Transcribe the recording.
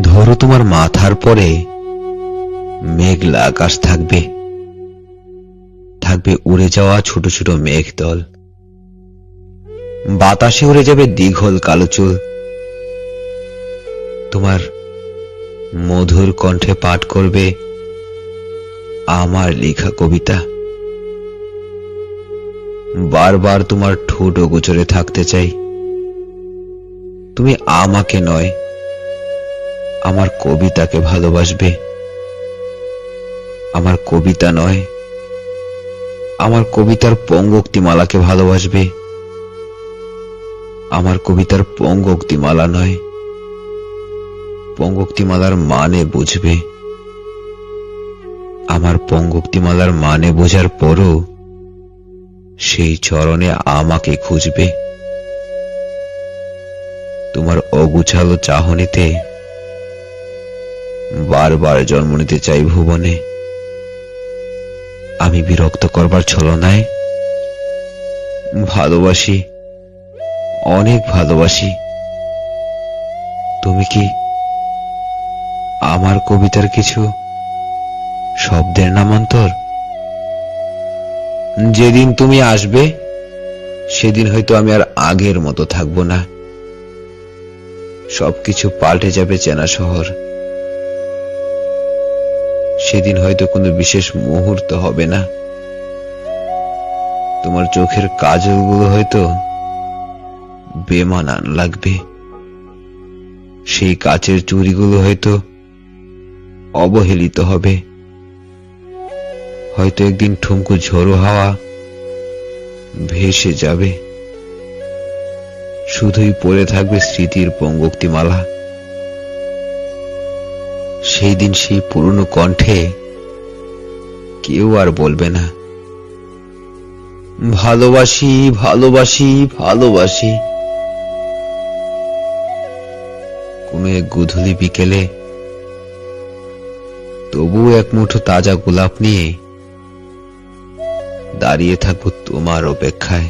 ধরো তোমার মাথার পরে মেঘলা আকাশ থাকবে। থাকবে উড়ে যাওয়া ছোট ছোট মেঘ দল। বাতাসে উড়ে যাবে দীঘল কালো চুল। তোমার মধুর কণ্ঠে পাঠ করবে আমার লেখা কবিতা। বারবার তোমার ঠোঁট গোচরে থাকতে চাই। তুমি আমাকে নয় আমার কবিতাকে ভালোবাসবে। আমার কবিতা নয়, আমার কবিতার পঙ্গক্তিমালাকে ভালোবাসবে। আমার কবিতার পঙ্গক্তিমালা নয়, পঙ্গক্তিমালার মানে বুঝবে। আমার পঙ্গক্তিমালার মানে বোঝার পরও সেই চরণে আমাকে খুঁজবে। তোমার অগুছালো চাহনিতে বারবার জন্ম নিতে চাই ভুবনে। আমি বিরক্ত করবার ছলনায় ভালোবাসি, অনেক ভালোবাসি। তুমি কি আমার কবিতার কিছু শব্দের নামান্তর? যেদিন তুমি আসবে, সেদিন হয়তো আমি আর আগের মতো থাকব না। সবকিছু পাল্টে যাবে চেনা শহর। সেদিন হয়তো কোনো বিশেষ মুহূর্ত হবে না। তোমার চোখের কাজলগুলো হয়তো বেমানান লাগবে। সেই কাচের চুরিগুলো হয়তো অবহেলিত হবে। হয়তো একদিন ঠুমকু ঝোড়ো হাওয়া ভেসে যাবে। শুধুই পড়ে থাকবে স্মৃতির পঙ্গক্তিমালা। সেই দিন সেই পুরনো কণ্ঠে কেউ আর বলবে না, ভালোবাসি ভালোবাসি ভালোবাসি। কোনো এক গুধুলি বিকেলে তবুও এক মুঠো তাজা গোলাপ নিয়ে দাঁড়িয়ে থাকব তোমার অপেক্ষায়।